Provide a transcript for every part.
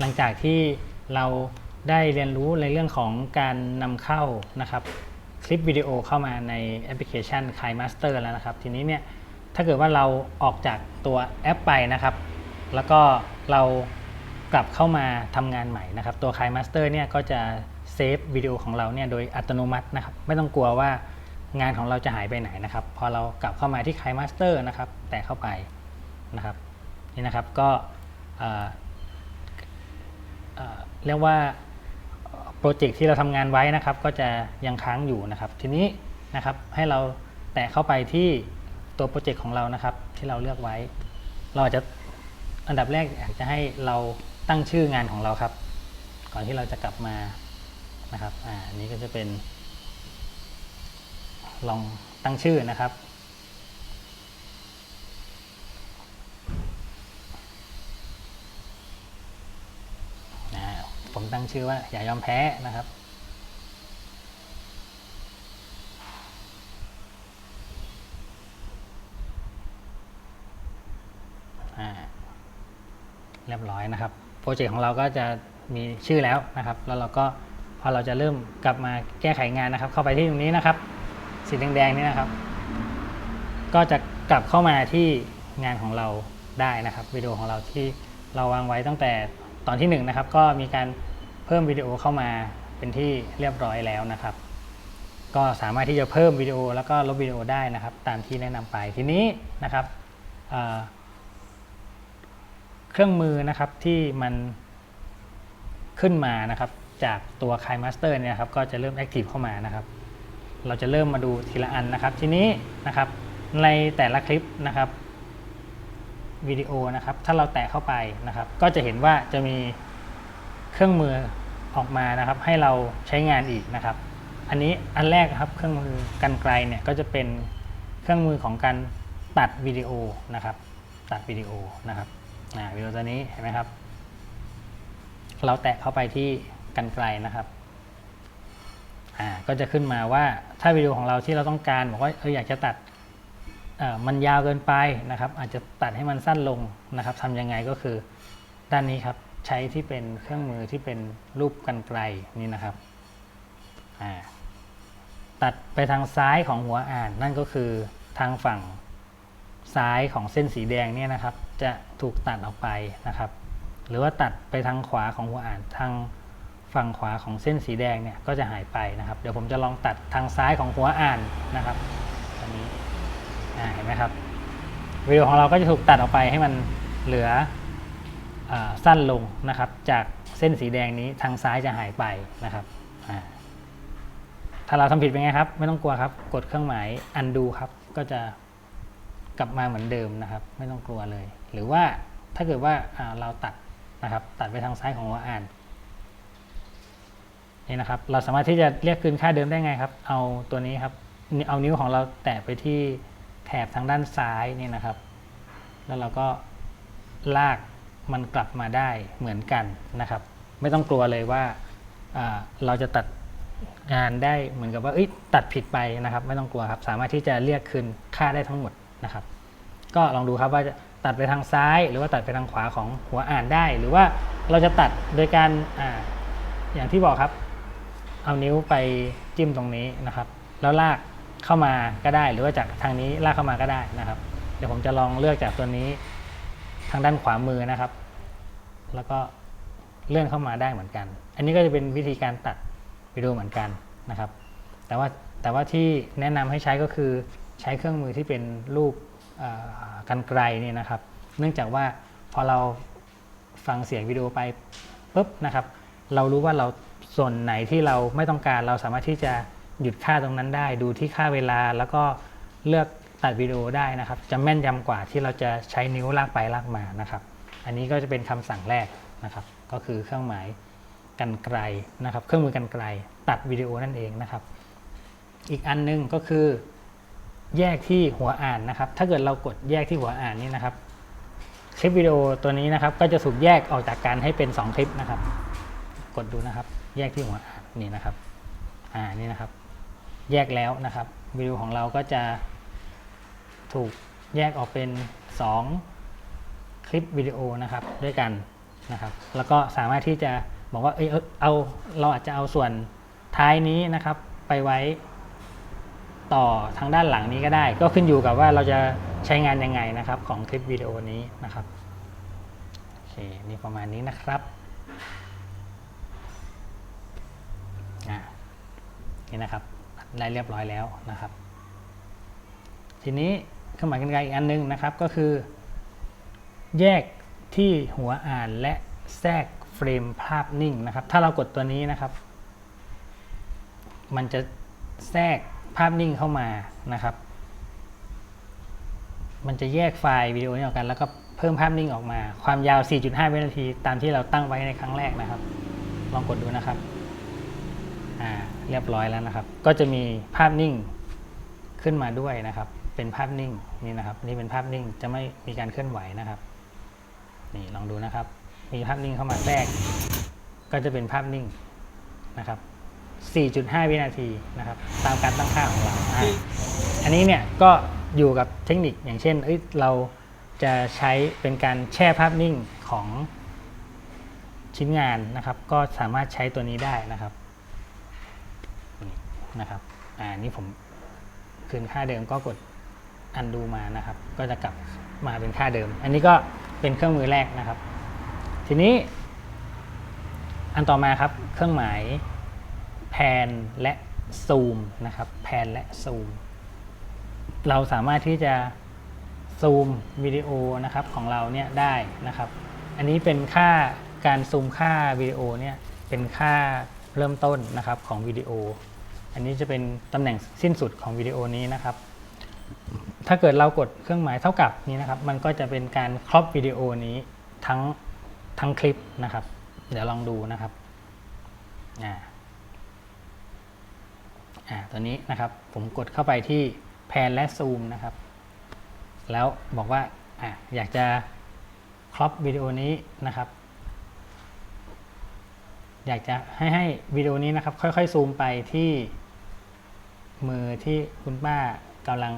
หลังจากที่เราได้เรียนรู้ในเรื่องของการนำเข้านะครับคลิปวิดีโอเข้ามาในแอปพลิเคชัน k i Master แล้วนะครับ ทีนี้เนี่ยถ้าเกิดว่าเราออกจากตัวแอปไปนะครับ แล้วก็เรากลับเข้ามาทำงานใหม่นะครับ ตัว k i Master เนี่ยก็จะเซฟวิดีโอของเราเนี่ยโดยอัตโนมัตินะครับ ไม่ต้องกลัวว่างานของเราจะหายไปไหนนะครับ พอเรากลับเข้ามาที่ k i Master นะครับ แตะเข้าไปนะครับนี่นะครับก็ เรียกว่าโปรเจกต์ที่เราทำงานไว้นะครับ ก็จะยังค้างอยู่นะครับ ทีนี้นะครับให้เราแตะเข้าไปที่ตัวโปรเจกต์ของเรานะครับ ที่เราเลือกไว้ เราอาจจะอันดับแรกอยากจะให้เราตั้งชื่องานของเราครับ ก่อนที่เราจะกลับมานะครับอ่านี้ก็จะเป็น ลองตั้งชื่อนะครับ นะฮะ ผมตั้งชื่อว่าอย่ายอมแพ้นะครับ เรียบร้อยนะครับ โปรเจกต์ของเราก็จะมีชื่อแล้วนะครับ แล้วเราก็พอเราจะเริ่มกลับมาแก้ไขงานนะครับ เข้าไปที่ตรงนี้นะครับ สีแดงๆนี่นะครับ ก็จะกลับเข้ามาที่งานของเราได้นะครับวิดีโอของเราที่เราวางไว้ตั้งแต่ตอนที่1นงนะครับก็มีการ เพิ่มวิดีโอเข้ามาเป็นที่เรียบร้อยแล้วนะครับ ก็สามารถที่จะเพิ่มวิดีโอแล้วก็ลบวิดีโอได้นะครับ ตามที่แนะนำไปทีนี้นะครับเเครื่องมือนะครับที่มันขึ้นมานะครับ จากตัว k i Master เนี่ยครับก็จะเริ่ม Active เข้ามานะครับ เราจะเริ่มมาดูทีละอันนะครับ ทีนี้นะครับในแต่ละคลิปนะครับวิดีโอนะครับ ถ้าเราแตะเข้าไปนะครับ ก็จะเห็นว่าจะมีเครื่องมือ ออกมานะครับ ให้เราใช้งานอีกนะครับ อันนี้อันแรกครับเครื่องมือกันไกลเนี่ยก็จะเป็นเครื่องมือของการตัดวิดีโอนะครับ ตัดวิดีโอนะครับวิดีโอตัวนี้เห็นไหมครับ เราแตะเข้าไปที่กันไกลนะครับก็จะขึ้นมาว่าถ้าวิดีโอของเราที่เราต้องการบอกว่าเอออยากจะตัดมันยาวเกินไปนะครับ อาจจะตัดให้มันสั้นลงนะครับทำยังไงก็คือด้านนี้ครับ ใช้ที่เป็นเครื่องมือที่เป็นรูปกันไกลนี่นะครับ ตัดไปทางซ้ายของหัวอ่านนั่นก็คือทางฝั่งซ้ายของเส้นสีแดงเนี่ยนะครับ จะถูกตัดออกไปนะครับ หรือว่าตัดไปทางขวาของหัวอ่านทางฝั่งขวาของเส้นสีแดงเนี่ยก็จะหายไปนะครับ เดี๋ยวผมจะลองตัดทางซ้ายของหัวอ่านนะครับอันนี้เห็นไหมครับวิดีโอของเราก็จะถูกตัดออกไปให้มันเหลือ สั้นลงนะครับจากเส้นสีแดงนี้ทางซ้ายจะหายไปนะครับถ้าเราทำผิดเป็นไงครับ ไม่ต้องกลัวครับ กดเครื่องหมาย undo ครับ ก็จะกลับมาเหมือนเดิมนะครับ ไม่ต้องกลัวเลย หรือว่าถ้าเกิดว่าอ่าเราตัดนะครับ ตัดไปทางซ้ายของหัวอ่านนี่นะครับ เราสามารถที่จะเรียกคืนค่าเดิมได้ไงครับ เอาตัวนี้ครับ เอานิ้วของเราแตะไปที่แถบทางด้านซ้ายนี่นะครับ แล้วเราก็ลาก มันกลับมาได้เหมือนกันนะครับ ไม่ต้องกลัวเลยว่าเราจะตัดงานได้เหมือนกับว่าตัดผิดไปนะครับ ไม่ต้องกลัวครับ สามารถที่จะเรียกคืนค่าได้ทั้งหมดนะครับ ก็ลองดูครับว่าจะตัดไปทางซ้าย หรือว่าตัดไปทางขวาของหัวอ่านได้ หรือว่าเราจะตัดโดยการออย่างที่บอกครับ เอานิ้วไปจิ้มตรงนี้นะครับ แล้วลากเข้ามาก็ได้ หรือว่าจากทางนี้ลากเข้ามาก็ได้นะครับ เดี๋ยวผมจะลองเลือกจากตัวนี้ ทางด้านขวามือนะครับ แล้วก็เลื่อนเข้ามาได้เหมือนกัน อันนี้ก็จะเป็นวิธีการตัดวิดีโอเหมือนกันนะครับ แต่ว่าแต่ว่าที่แนะนำให้ใช้ก็คือใช้เครื่องมือที่เป็นรูปกันไกลเนี่ยนะครับ เนื่องจากว่าพอเราฟังเสียงวิดีโอไปปุ๊บนะครับ เรารู้ว่าเราส่วนไหนที่เราไม่ต้องการเราสามารถที่จะหยุดค่าตรงนั้นได้ ดูที่ค่าเวลาแล้วก็เลือก ตัดวิดีโอได้นะครับ จะแม่นยำกว่าที่เราจะใช้นิ้วลากไปลากมานะครับ อันนี้ก็จะเป็นคำสั่งแรกนะครับ ก็คือเครื่องหมายกันไกลนะครับ เครื่องมือกันไกล ตัดวิดีโอนั่นเองนะครับ อีกอันหนึงก็คือ แยกที่หัวอ่านนะครับ ถ้าเกิดเรากดแยกที่หัวอ่านนี่นะครับ คลิปวิดีโอตัวนี้นะครับ ก็จะถูกแยกออกจากกันให้เป็น 2 คลิปนะครับ กดดูนะครับ แยกที่หัวอ่านนี่นะครับ อ่านี่นะครับ แยกแล้วนะครับวิดีโอของเราก็จะ ถูกแยกออกเป็น 2 คลิปวิดีโอนะครับด้วยกันนะครับ แล้วก็สามารถที่จะบอกว่าเออเอาเราอาจจะเอาส่วนท้ายนี้นะครับ ไปไว้ต่อทางด้านหลังนี้ก็ได้ ก็ขึ้นอยู่กับว่าเราจะใช้งานยังไงนะครับของคลิปวิดีโอนี้นะครับโอเคนี่ประมาณนี้นะครับนี่นะครับได้เรียบร้อยแล้วนะครับ ทีนี้ เครื่องหมายกันไกลอีกอันหนึงนะครับก็คือ แยกที่หัวอ่านและแทรกเฟรมภาพนิ่งนะครับ ถ้าเรากดตัวนี้นะครับ มันจะแทรกภาพนิ่งเข้ามานะครับ มันจะแยกไฟล์วิดีโอนี้ออกกัน แล้วก็เพิ่มภาพนิ่งออกมา ความยาว 4.5 วินาที ตามที่เราตั้งไว้ในครั้งแรกนะครับ ลองกดดูนะครับอ่าเรียบร้อยแล้วนะครับ ก็จะมีภาพนิ่งขึ้นมาด้วยนะครับ เป็นภาพนิ่ง นี่นะครับ นี่เป็นภาพนิ่งจะไม่มีการเคลื่อนไหวนะครับ นี่ลองดูนะครับ มีภาพนิ่งเข้ามาแทรก ก็จะเป็นภาพนิ่งนะครับ 4.5 วินาทีนะครับ ตามการตั้งค่าของเราอ,อันนี้เนี่ยก็อยู่กับเทคนิคอย่างเช่นเอ้ยเราจะใช้เป็นการแช่ภาพนิ่งของชิ้นงานนะครับ ก็สามารถใช้ตัวนี้ได้นะครับนี่นะครับ อ่า นี่ผมคืนค่าเดิมก็กด อันดูมานะครับ ก็จะกลับมาเป็นค่าเดิม อันนี้ก็เป็นเครื่องมือแรกนะครับ ทีนี้ อันต่อมาครับ เครื่องหมายแพนและซูมนะครับแพนและซูม เราสามารถที่จะซูมวิดีโอนะครับของเราเนี่ยได้นะครับ อันนี้เป็นค่าการซูมค่าวิดีโอเนี่ยเป็นค่าเริ่มต้นนะครับของวิดีโอ อันนี้จะเป็นตำแหน่งสิ้นสุดของวิดีโอนี้นะครับ ถ้าเกิดเรากดเครื่องหมายเท่ากับนี้นะครับ มันก็จะเป็นการครอปวิดีโอนี้ทั้งทั้งคลิปนะครับ เดี๋ยวลองดูนะครับอ่าอ่าตัวนี้นะครับ ผมกดเข้าไปที่แพนและซูมนะครับ แล้วบอกว่าอะอยากจะครอปวิดีโอนี้นะครับอยากจะให้ให้วิดีโอนี้นะครับ ค่อยๆซูมไปที่มือที่คุณป้ากำลัง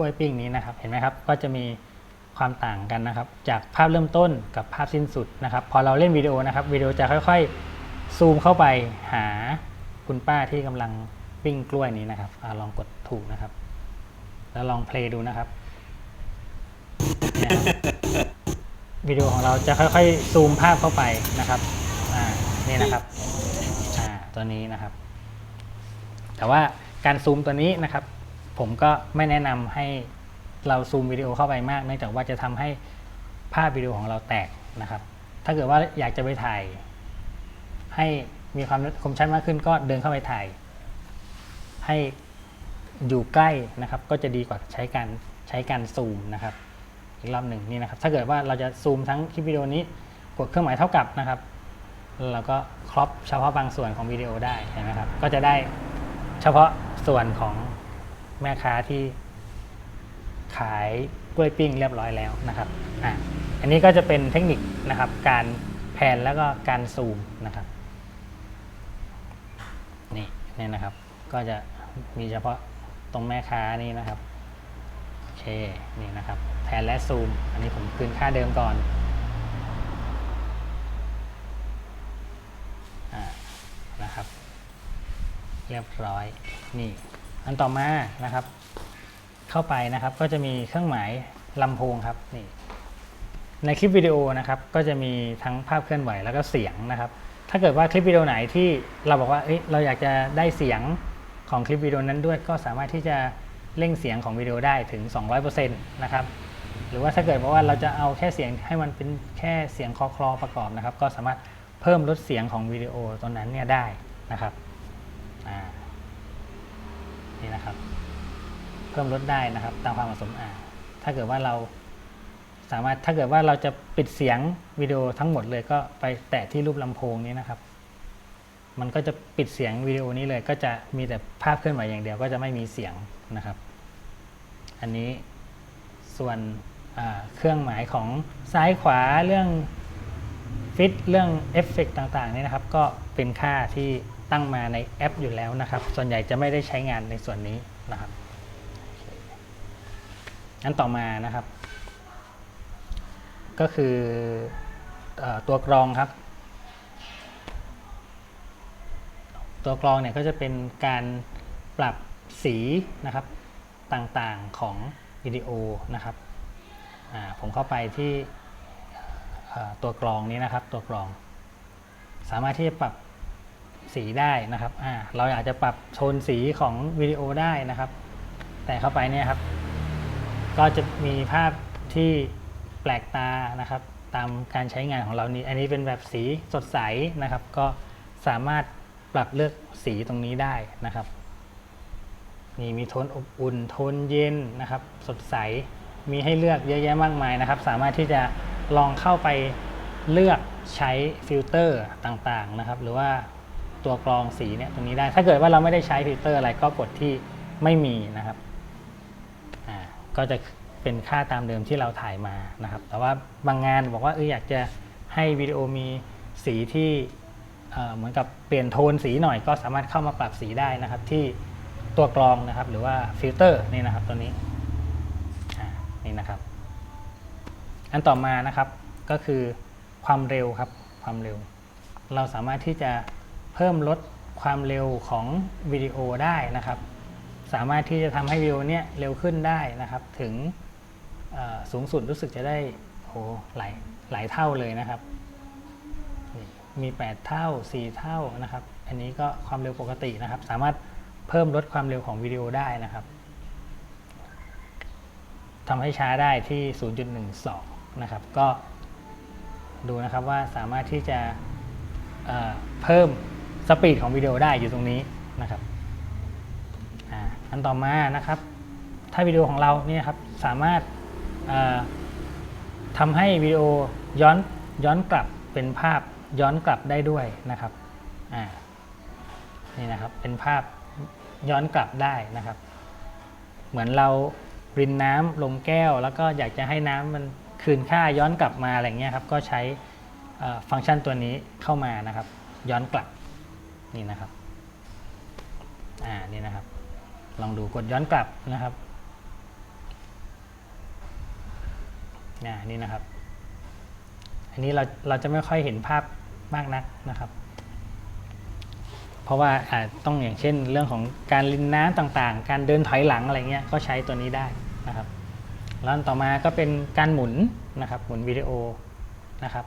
ล้วยปิ้งนี้นะครับ เห็นไหมครับ ก็จะมีความต่างกันนะครับ จากภาพเริ่มต้นกับภาพสิ้นสุดนะครับ พอเราเล่นวิดีโอนะครับ วิดีโอจะค่อยๆ ซูมเข้าไปหาคุณป้าที่กำลังปิ้งกล้วยนี้นะครับอลองกดถูกนะครับ แล้วลองเพลย์ดูนะครับเนี่ยครับ วิดีโอของเราจะค่อยๆ ซูมภาพเข้าไปนะครับอ่านี่นะครับอ่าตัวนี้นะครับ แต่ว่าการซูมตัวนี้นะครับ ผมก็ไม่แนะนำให้เราซูมวิดีโอเข้าไปมากเนื่องจากว่าจะทำให้ภาพวิดีโอของเราแตกนะครับ ถ้าเกิดว่าอยากจะไปถ่าย ให้มีความคมชัดมากขึ้นก็เดินเข้าไปถ่าย ให้อยู่ใกล้นะครับ ก็จะดีกว่าใช้การใช้การซูมนะครับ อีกรอบหนึ่งนี่นะครับ ถ้าเกิดว่าเราจะซูมทั้งคลิปวิดีโอนี้กดเครื่องหมายเท่ากับนะครับแล้วก็ครอปเฉพาะบางส่วนของวิดีโอได้เห็นไหมครับ ก็จะได้เฉพาะส่วนของ แม่ค้าที่ขายกล้วยปิ้งเรียบร้อยแล้วนะครับอะอันนี้ก็จะเป็นเทคนิคนะครับ การแพนแล้วก็การซูมนะครับ นี่นี่นะครับ ก็จะมีเฉพาะตรงแม่ค้านี่นะครับโอเคนี่นะครับแทนและซูม อันนี้ผมคืนค่าเดิมก่อนอานะครับ เรียบร้อยนี่ อันต่อมานะครับ เข้าไปนะครับก็จะมีเครื่องหมายลำโพงครับนี่ในคลิปวิดีโอนะครับก็จะมีทั้งภาพเคลื่อนไหวแล้วก็เสียงนะครับ ถ้าเกิดว่าคลิปวิดีโอไหนที่เราบอกว่าเอ้ยเราอยากจะได้เสียงของคลิปวิดีโอนั้นด้วย ก็สามารถที่จะเร่งเสียงของวิดีโอได้ถึง 200%นะครับหรือว่าถ้าเกิดว่าเราจะเอาแค่เสียงให้มันเป็นแค่เสียงคลอคลอประกอบนะครับ ก็สามารถเพิ่มลดเสียงของวิดีโอตัวนั้นเนี่ยได้นะครับอ่า นี่นะครับ เพิ่มลดได้นะครับ ตามความเหมาะสมอ่าถ้าเกิดว่าเราสามารถถ้าเกิดว่าเราจะปิดเสียงวิดีโอทั้งหมดเลยก็ไปแตะที่รูปลำโพงนี้นะครับ มันก็จะปิดเสียงวิดีโอนี้เลย ก็จะมีแต่ภาพเคลื่อนไหวอย่างเดียวก็จะไม่มีเสียงนะครับ อันนี้ส่วนเครื่องหมายของซ้ายขวาเรื่องฟิตเรื่องเอฟเฟกต่างๆนี่นะครับ ก็เป็นค่าที่ ตั้งมาในแอปอยู่แล้วนะครับ ส่วนใหญ่จะไม่ได้ใช้งานในส่วนนี้นะครับงั้นต่อมานะครับ ก็คืออตัวกรองครับ ตัวกรองเนี่ยก็จะเป็นการปรับสีนะครับต่างๆของวิดีโอนะครับผมเข้าไปที่ตัวกรองนี้นะครับ ตัวกรอง สามารถที่จะปรับ สีได้นะครับอ่าเราอาจจะปรับโทนสีของวิดีโอได้นะครับ แต่เข้าไปเนี่ยครับ ก็จะมีภาพที่แปลกตานะครับ ตามการใช้งานของเรานี้ อันนี้เป็นแบบสีสดใสนะครับ ก็สามารถปรับเลือกสีตรงนี้ได้นะครับนี่มีโทนอบอุ่นโทนเย็นนะครับ สดใสมีให้เลือกเยอะแยะมากมายนะครับ สามารถที่จะลองเข้าไปเลือกใช้ฟิลเตอร์ต่างๆนะครับ หรือว่า ตัวกรองสีเนี่ยตรงนี้ได้ ถ้าเกิดว่าเราไม่ได้ใช้ฟิลเตอร์อะไรก็กดที่ไม่มีนะครับอ่าก็จะเป็นค่าตามเดิมที่เราถ่ายมานะครับ แต่ว่าบางงานบอกว่าเอออยากจะให้วิดีโอมีสีที่เอ่อเหมือนกับเปลี่ยนโทนสีหน่อยก็สามารถเข้ามาปรับสีได้นะครับที่ตัวกรองนะครับหรือว่าฟิลเตอร์นี่นะครับตัวนี้อ่านี่นะครับ อันต่อมานะครับก็คือความเร็วครับความเร็ว เราสามารถที่จะ พิ่มลดความเร็วของวิดีโอได้นะครับ สามารถที่จะทำให้วิดีโอเนี้ยเร็วขึ้นได้นะครับ ถึงสูงสุดรู้สึกจะได้โหหลายหลายเท่าเลยนะครับ มี 8 เท่า 4 เท่านะครับ อันนี้ก็ความเร็วปกตินะครับ สามารถเพิ่มลดความเร็วของวิดีโอได้นะครับทำให้ช้าได้ที่ 0.12 นะครับ ก็ดูนะครับว่าสามารถที่จะเเพิ่ม สปีดของวิดีโอได้อยู่ตรงนี้นะครับอันต่อมานะครับ ถ้าวิดีโอของเราเนี่ยครับสามารถทำให้วิดีโอย้อนย้อนกลับเป็นภาพย้อนกลับได้ด้วยนะครับอ่านี่นะครับเป็นภาพย้อนกลับได้นะครับ เหมือนเรารินน้ำลงแก้ว แล้วก็อยากจะให้น้ำมันคืนค่าย้อนกลับมาอะไรเงี้ยครับก็ใช้ฟังก์ชันตัวนี้เข้ามานะครับ ย้อนกลับ นี่นะครับ อ่า นี่นะครับ ลองดูกดย้อนกลับนะครับน,นี่นะครับ อันนี้เราเราจะไม่ค่อยเห็นภาพมากนักนะครับ เพราะว่าอาจต้องอย่างเช่นเรื่องของการลินน้ำต่างๆ การเดินถอยหลังอะไรเงี้ยก็ใช้ตัวนี้ได้นะครับ แล้วต่อมาก็เป็นการหมุนนะครับ หมุนวิดีโอนะครับ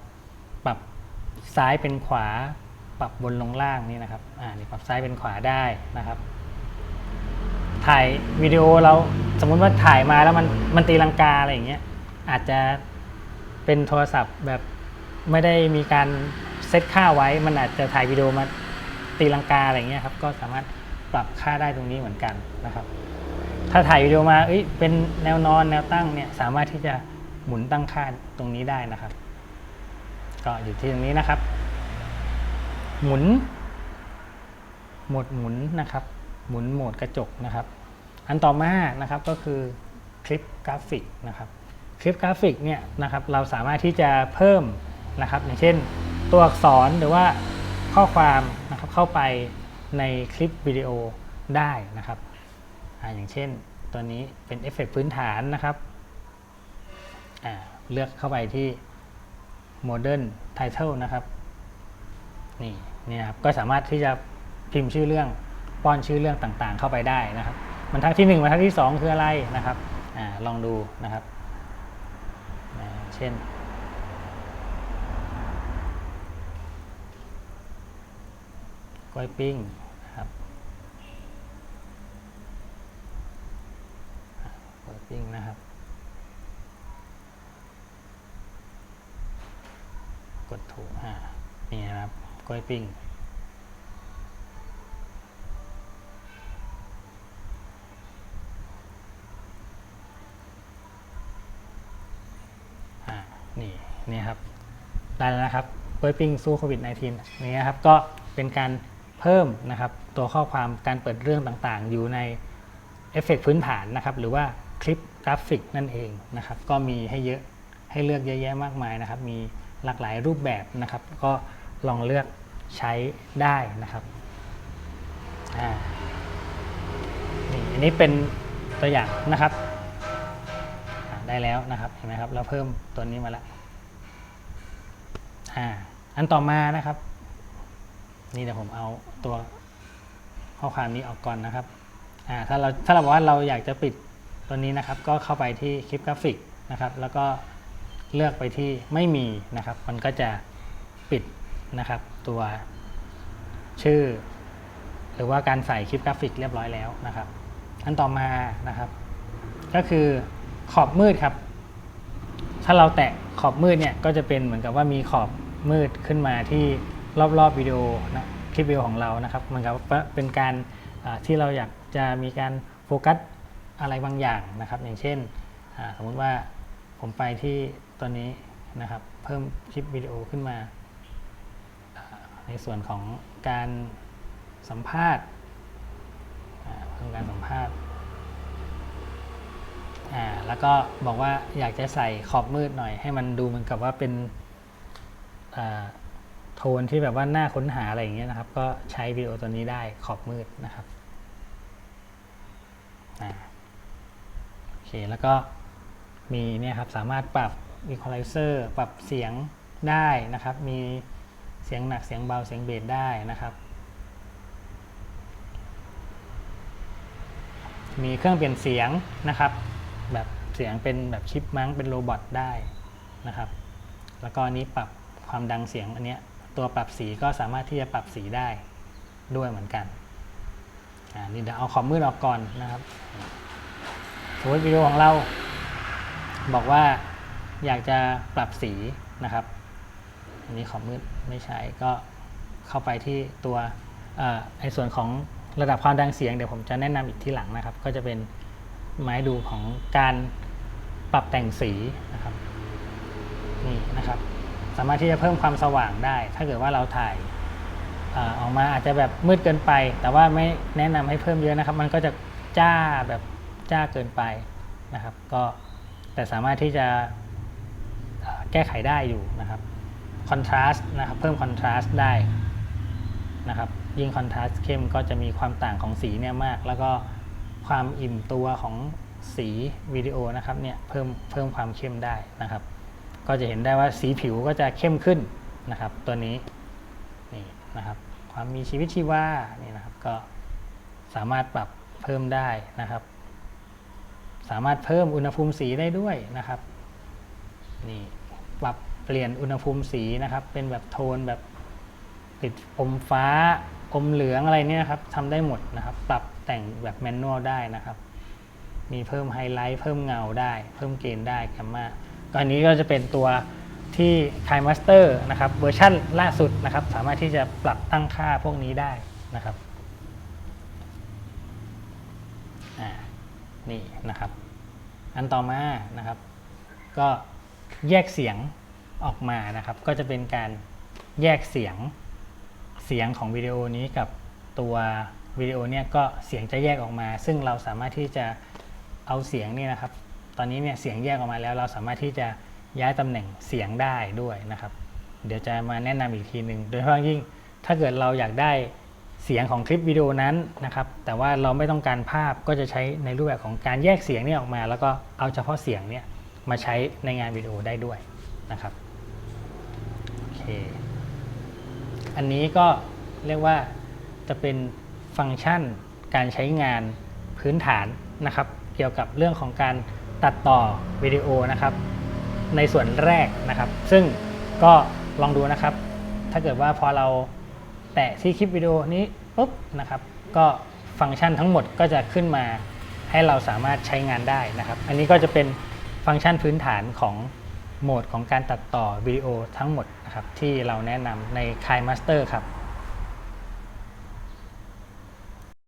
ปรับซ้ายเป็นขวา ปรับบนลงล่างนี่นะครับ อ่า นี่ปรับซ้ายเป็นขวาได้นะครับ ถ่ายวิดีโอเราสมมุติว่าถ่ายมาแล้วมันมันตีลังกาอะไรอย่างเงี้ย อาจจะเป็นโทรศัพท์แบบไม่ได้มีการเซตค่าไว้ มันอาจจะถ่ายวิดีโอมาตีลังกาอะไรเงี้ยครับ ก็สามารถปรับค่าได้ตรงนี้เหมือนกันนะครับ ถ้าถ่ายวิดีโอมา เอ้ย เป็นแนวนอนแนวตั้งเนี่ย สามารถที่จะหมุนตั้งค่าตรงนี้ได้นะครับ ก็อยู่ที่ตรงนี้นะครับ หมุน โหมดหมุนนะครับ หมุนโหมดกระจกนะครับ อันต่อมานะครับก็คือคลิปกราฟิกนะครับ คลิปกราฟิกเนี่ยนะครับเราสามารถที่จะเพิ่มนะครับ อย่างเช่น ตัวอักษรหรือว่าข้อความนะครับเข้าไปในคลิปวิดีโอได้นะครับอาอย่างเช่นตัวนี้เป็นเอฟเฟกต์พื้นฐานนะครับอ่าเลือกเข้าไปที่ Modern Title นะครับ นี่ นี่นะครับก็สามารถที่จะพิมพ์ชื่อเรื่องป้อนชื่อเรื่องต่างๆ เข้าไปได้นะครับบรรทัดที่1บรรทัดที่ 2 คืออะไรนะครับอลองดูนะครับเช่นกล้วยปิ้งนะครับกล้วยปิ้งนะครับ กดถูกอ่านี่นะครับ กล้วยปิ้งอ่านี่นี่ครับ ได้แล้วนะครับกล้วยปิ้งสู้โควิด -19 นี่นะครับ ก็เป็นการเพิ่มนะครับ ตัวข้อความการเปิดเรื่องต่างๆ อยู่ในเอฟเฟกต์พื้นฐานนะครับ หรือว่าคลิปกราฟิกนั่นเองนะครับ ก็มีให้เยอะให้เลือกเยอะแยะมากมายนะครับ มีหลากหลายรูปแบบนะครับ ก็ ลองเลือกใช้ได้นะครับอ่านี่อันนี้เป็นตัวอย่างนะครับ ได้แล้วนะครับเห็นไหมครับ เราเพิ่มตัวนี้มาแล้วอ่าอันต่อมานะครับ นี่เดี๋ยวผมเอาตัวข้อความนี้ออกก่อนนะครับอ่าถ้าเราถ้าเราบอกว่าเราอยากจะปิดตัวนี้นะครับ ก็เข้าไปที่คลิปกราฟิกนะครับ แล้วก็เลือกไปที่ไม่มีนะครับ มันก็จะปิด นะครับ ตัวชื่อ หรือว่าการใส่คลิปกราฟิกเรียบร้อยแล้วนะครับ อันต่อมานะครับ ก็คือขอบมืดครับ ถ้าเราแตะขอบมืดเนี่ยก็จะเป็นเหมือนกับว่ามีขอบมืดขึ้นมาที่รอบๆวิดีโอนะคลิปวิดีโอของเรานะครับเหมือนกับเป็นการที่เราอยากจะมีการโฟกัสอะไรบางอย่างนะครับ อย่างเช่นสมมุติว่าผมไปที่ตัวนี้นะครับ เพิ่มคลิปวิดีโอขึ้นมา ในส่วนของการสัมภาษณ์อ่าเพิ่มการสัมภาษณ์แล้วก็บอกว่าอยากจะใส่ขอบมืดหน่อย ให้มันดูเหมือนกับว่าเป็นโทนที่แบบว่าหน้าค้นหาอะไรอย่างเงี้ยนะครับ ก็ใช้วิดีโอตัวนี้ได้ขอบมืดนะครับอโอเคแล้วก็มีเนี่ยครับสามารถปรับ equalizer ปรับเสียงได้นะครับ มี เสียงหนักเสียงเบาเสียงเบสได้นะครับ มีเครื่องเปลี่ยนเสียงนะครับ แบบเสียงเป็นแบบชิปมังเป็นโรบอทได้นะครับ แล้วก็นี้ปรับความดังเสียงอันเนี้ยตัวปรับสีก็สามารถที่จะปรับสีได้ด้วยเหมือนกันอ่านี่เดี๋ยวเอาคอมมืดออกก่อนนะครับสมมติวิดีโอของเราบอกว่าอยากจะปรับสีนะครับ นนี้ขอมมืดไม่ใช่ก็เข้าไปที่ตัวในส่วนของระดับความดังเสียงเดี๋ยวผมจะแนะนำอีกที่หลังนะครับ ก็จะเป็นไม้ดูของการปรับแต่งสีนะครับนี่นะครับ สามารถที่จะเพิ่มความสว่างได้ ถ้าเกิดว่าเราถ่ายออกมาอาจจะแบบมืดเกินไป แต่ว่าไม่แนะนำให้เพิ่มเยอะนะครับ มันก็จะจ้าแบบจ้าเกินไปนะครับ ก็แต่สามารถที่จะแก้ไขได้อยู่นะครับ คอนทราสต์นะครับเพิ่มคอนทราสต์ได้นะครับยิ่งคอนทราสต์เข้มก็จะมีความต่างของสีเนี่ยมาก แล้วก็ความอิ่มตัวของสีวิดีโอนะครับเนี่ยเพิ่มเพิ่มความเข้มได้นะครับ ก็จะเห็นได้ว่าสีผิวก็จะเข้มขึ้นนะครับ ตัวนี้นี่นะครับ ความมีชีวิตชีวานี่นะครับก็สามารถปรับเพิ่มได้นะครับ สามารถเพิ่มอุณหภูมิสีได้ด้วยนะครับนี่ปรับ เปลี่ยนอุณหภูมิสีนะครับ เป็นแบบโทนแบบติดอมฟ้าอมเหลืองอะไรเนี่ยนะครับทำได้หมดนะครับ ปรับแต่งแบบแมนนวลได้นะครับ มีเพิ่มไฮไลท์เพิ่มเงาได้ เพิ่มเกณฑ์ได้แกมมาก็อันนี้ก็จะเป็นตัวที่ k i Master นะครับเวอร์ชั่นล่าสุดนะครับ สามารถที่จะปรับตั้งค่าพวกนี้ได้นะครับนี่นะครับ อันต่อมานะครับ ก็แยกเสียง ออกมานะครับ ก็จะเป็นการแยกเสียงเสียงของวิดีโอนี้กับตัววิดีโอเนี่ยก็เสียงจะแยกออกมา ซึ่งเราสามารถที่จะเอาเสียงนี่นะครับ ตอนนี้เนี่ยเสียงแยกออกมาแล้ว เราสามารถที่จะย้ายตำแหน่งเสียงได้ด้วยนะครับ เดี๋ยวจะมาแนะนำอีกทีหนึ่งโดยเฉพาะยิ่งถ้าเกิดเราอยากได้เสียงของคลิปวิดีโอนั้นนะครับ แต่ว่าเราไม่ต้องการภาพก็จะใช้ในรูปแบบของการแยกเสียงนี่ออกมา แล้วก็เอาเฉพาะเสียงเนี่ยมาใช้ในงานวิดีโอได้ด้วยนะครับ เค อันนี้ก็เรียกว่าจะเป็นฟังก์ชันการใช้งานพื้นฐานนะครับ เกี่ยวกับเรื่องของการตัดต่อวิดีโอนะครับ ในส่วนแรกนะครับ ซึ่งก็ลองดูนะครับ ถ้าเกิดว่าพอเราแตะที่คลิปวิดีโอนี้ปุ๊บนะครับ ก็ฟังก์ชันทั้งหมดก็จะขึ้นมาให้เราสามารถใช้งานได้นะครับ อันนี้ก็จะเป็นฟังก์ชันพื้นฐานของ โหมดของการตัดต่อวิดีโอทั้งหมดนะครับที่เราแนะนำใน k i Master ครับ